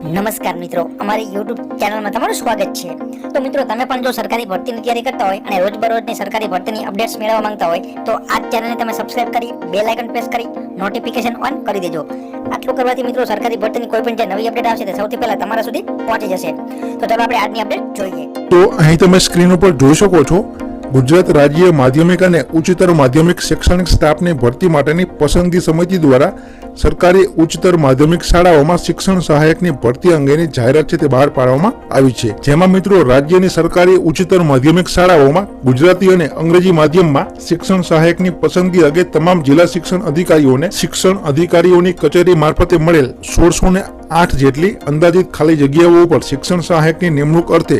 નમસ્કાર મિત્રો, અમારી યુટ્યુબ ચેનલમાં તમારું સ્વાગત છે. તો મિત્રો, તમે પણ જો સરકારી ભરતીની તૈયારી કરતા હોય અને રોજબરોજની સરકારી ભરતીની અપડેટ્સ મેળવવા માંગતા હોય, તો આ ચેનલને તમે સબસ્ક્રાઇબ કરી બે લાઇકન પ્રેસ કરી નોટિફિકેશન ઓન કરી દેજો. આટલું કરવાથી મિત્રો, સરકારી ભરતીની કોઈ પણ જે નવી અપડેટ આવશે, તે સૌથી પહેલા તમારા સુધી પહોંચી જશે. તો ચાલો આપણે આજની અપડેટ જોઈએ. તો અહીં તમે સ્ક્રીન ઉપર જોઈ શકો છો, ગુજરાત રાજ્ય માધ્યમિક અને ઉચ્ચતર માધ્યમિક શૈક્ષણિક સ્ટાફની ભરતી માટેની પસંદગી સમિતિ દ્વારા સરકારી ઉચ્ચતર માધ્યમિક શાળાઓમાં શિક્ષણ સહાયકની ભરતી અંગેની જાહેરાત છે તે બહાર પાડવામાં આવી છે. જેમાં મિત્રો રાજ્યની સરકારી ઉચ્ચતર માધ્યમિક શાળાઓમાં ગુજરાતી અને અંગ્રેજી માધ્યમમાં શિક્ષણ સહાયકની પસંદગી અંગે તમામ જિલ્લા શિક્ષણ અધિકારીઓને શિક્ષણ અધિકારીઓની કચેરી મારફતે મળેલ સોળસો ને આઠ જેટલી અંદાજિત ખાલી જગ્યાઓ ઉપર શિક્ષણ સહાયકની નિમણૂક અર્થે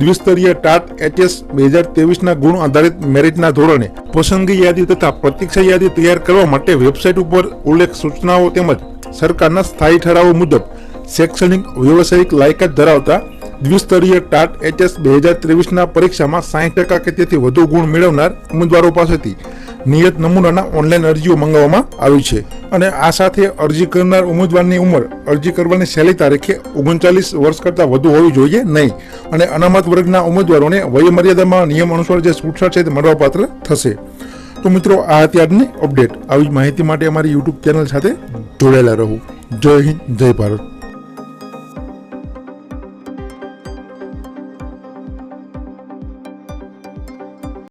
દ્વિસ્તરીય ટાટ એચએસ બે હજાર ત્રેવીસના ગુણ આધારિત મેરિટના ધોરણે પસંદગી યાદી તથા પ્રતીક્ષા યાદી તૈયાર કરવા માટે વેબસાઇટ ઉપર ઉલ્લેખ સૂચનાઓ તેમજ સરકારના સ્થાયી ઠરાવો મુજબ શૈક્ષણિક, વ્યવસાયિક લાયકાત ધરાવતા દ્વિસ્તરીય ટાટ એચએસ બે હજાર ત્રેવીસના પરીક્ષામાં સાહીઠ ટકા કે તેથી વધુ ગુણ મેળવનાર ઉમેદવારો પાસેથી નિયત નમૂનાના ઓનલાઈન અરજીઓ મંગાવવામાં આવી છે. અને આ સાથે અરજી કરનાર ઉમેદવારની ઉંમર, અરજી કરવાની છેલ્લી તારીખે ઓગણચાલીસ વર્ષ કરતાં વધુ હોવી જોઈએ નહીં. અને અનામત વર્ગના ઉમેદવારોને વયમર્યાદામાં નિયમ અનુસાર જે છૂટછાટ છે તે મળવાપાત્ર થશે. તો મિત્રો, આ હતી આજની અપડેટ આવી માહિતી માટે અમારી યુટ્યુબ ચેનલ સાથે જોડાયેલા રહો. જય હિન્દ, જય ભારત.